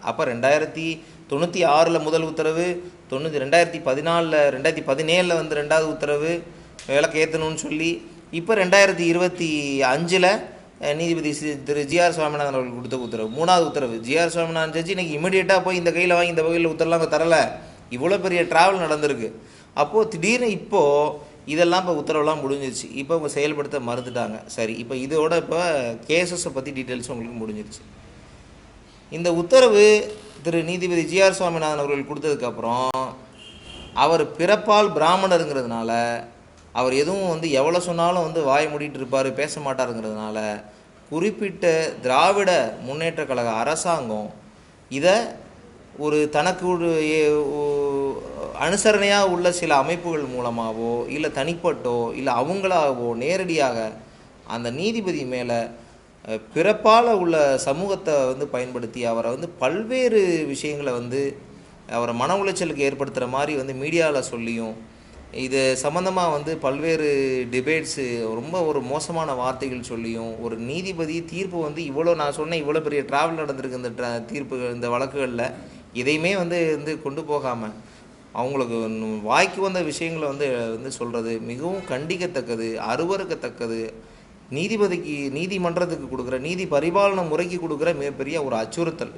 அப்போ ரெண்டாயிரத்தி தொண்ணூற்றி ஆறில் முதல் உத்தரவு தொண்ணூற்றி ரெண்டாயிரத்தி பதினாலில் ரெண்டாயிரத்தி பதினேழில் வந்து ரெண்டாவது உத்தரவு விளக்கு ஏற்றணும்னு சொல்லி இப்போ ரெண்டாயிரத்தி இருபத்தி அஞ்சில் நீதிபதி சி- திரு ஜிஆர் சுவாமிநாதன் அவர்கள் கொடுத்த உத்தரவு. மூணாவது உத்தரவு ஜிஆர் சுவாமிநாதன் ஜட்ஜி இன்னைக்கு இமிடியேட்டாக போய் இந்த கையில் வாங்கி இந்த வகையில் உத்தரலாம் அவங்க தரலை. இவ்வளோ பெரிய ட்ராவல் நடந்திருக்கு. அப்போது திடீர்னு இப்போது இதெல்லாம் இப்போ உத்தரவுலாம் முடிஞ்சிருச்சு. இப்போ அவங்க செயல்படுத்த மறுத்துட்டாங்க. சரி இப்போ இதோட இப்போ கேசஸை பற்றி டீட்டெயில்ஸ் உங்களுக்கு முடிஞ்சிருச்சு. இந்த உத்தரவு திரு நீதிபதி ஜிஆர் சுவாமிநாதன் அவர்கள் கொடுத்ததுக்கப்புறம் அவர் பிறப்பால் பிராமணருங்கிறதுனால அவர் எதுவும் வந்து எவ்வளோ சொன்னாலும் வந்து வாய் மூடிட்டு இருப்பார் பேச மாட்டாருங்கிறதுனால குறிப்பிட்ட திராவிட முன்னேற்ற கழக அரசாங்கம் இதை ஒரு தனக்கு ஒரு ஏ- அனுசரணையாக உள்ள சில அமைப்புகள் மூலமாகவோ இல்லை தனிப்பட்டோ இல்லை அவங்களாகவோ நேரடியாக அந்த நீதிபதி மேலே பிறப்பால் உள்ள சமூகத்தை வந்து பயன்படுத்தி அவரை வந்து பல்வேறு விஷயங்களை வந்து அவரை மன உளைச்சலுக்கு ஏற்படுத்துகிற மாதிரி வந்து மீடியாவில் சொல்லியும் இது சம்மந்தமாக வந்து பல்வேறு டிபேட்ஸு ரொம்ப ஒரு மோசமான வார்த்தைகள் சொல்லியும் ஒரு நீதிபதி தீர்ப்பு வந்து இவ்வளோ நான் சொன்னேன் இவ்வளோ பெரிய ட்ராவல் நடந்திருக்கு இந்த ட்ரா தீர்ப்பு இந்த வழக்குகளில் இதையுமே வந்து வந்து கொண்டு போகாமல் அவங்களுக்கு வாய்க்கு வந்த விஷயங்களை வந்து வந்து சொல்கிறது மிகவும் கண்டிக்கத்தக்கது அருவறுக்கத்தக்கது நீதிபதிக்கு நீதிமன்றத்துக்கு கொடுக்குற நீதி பரிபாலன முறைக்கு கொடுக்குற மிகப்பெரிய ஒரு அச்சுறுத்தல்.